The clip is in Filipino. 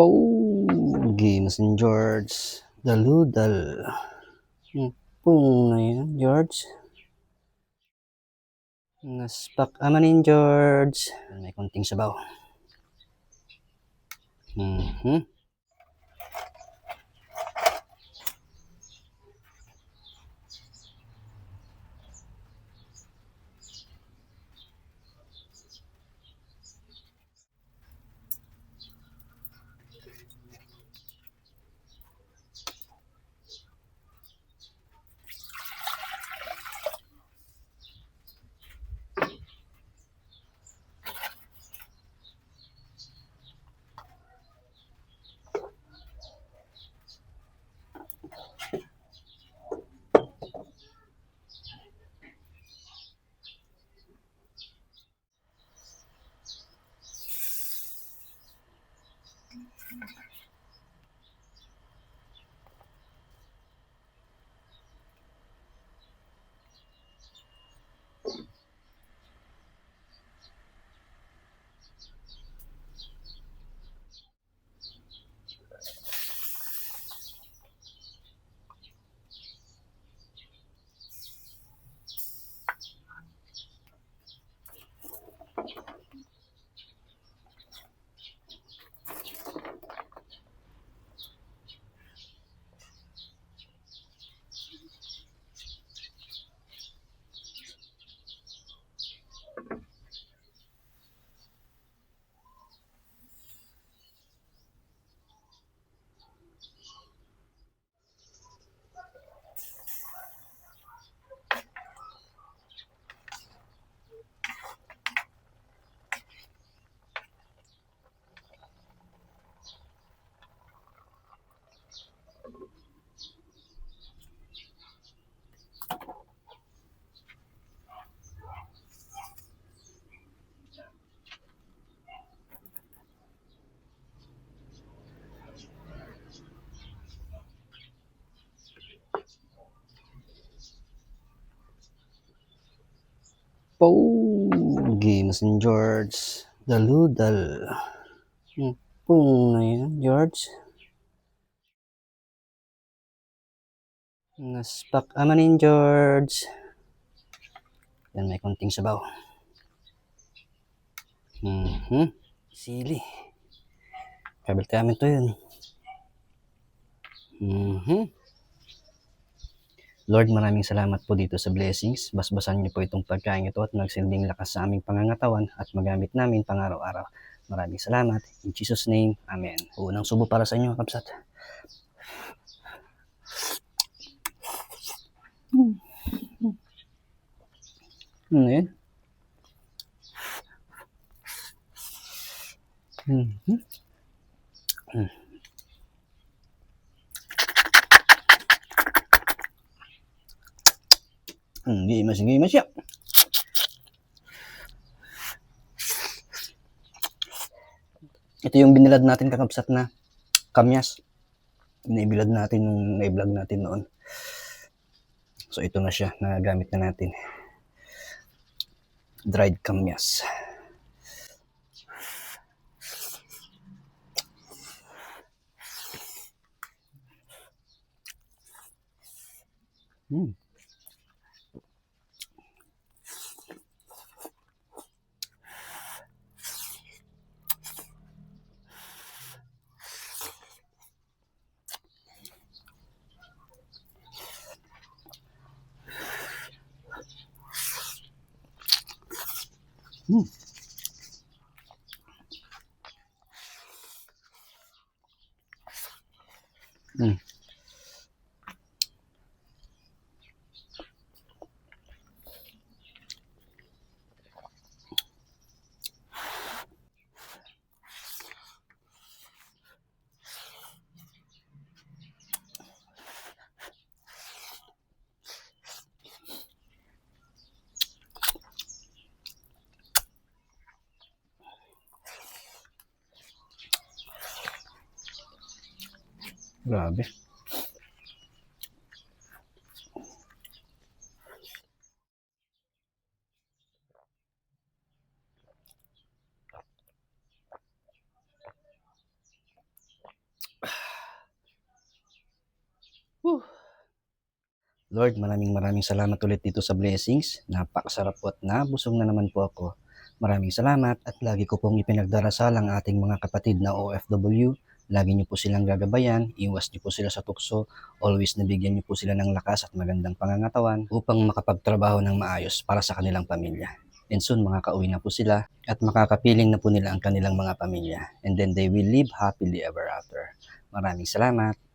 Pogi si George. Daludal. Yung pung na yan, George. Naspak amanin, George. May konting sabaw. Mhm. Pogi na si George. Daludal. Yung pung na yan, George. Naspak amanin, George. Yan, may konting sabaw. Mhm. Sili. Kabiltamin to yun. Mhm. Lord, maraming salamat po dito sa blessings. Basbasan niyo po itong pagkain ito at magsilbing lakas sa aming pangangatawan at magamit namin pang araw-araw. Maraming salamat. In Jesus' name, Amen. Unang subo para sa inyo, Kapsat. Ano yun? Mhm. Mm. Hmm, gimas, gimas siya. Ito yung binilad natin kakabsat na kamyas. Naibilad natin nung naiblog natin noon. So ito na siya, nagamit na natin. Dried kamyas. Hmm. Hmm. Hmm. Grabe. Whew. Lord, maraming maraming salamat ulit dito sa blessings. Napakasarap po at nabusog na naman po ako. Maraming salamat at lagi ko pong ipinagdarasal ang ating mga kapatid na OFW Lagi niyo po silang gagabayan, iwas niyo po sila sa tukso, always nabigyan niyo po sila ng lakas at magandang pangangatawan upang makapagtrabaho ng maayos para sa kanilang pamilya. And soon makakauwi na po sila at makakapiling na po nila ang kanilang mga pamilya. And then they will live happily ever after. Maraming salamat.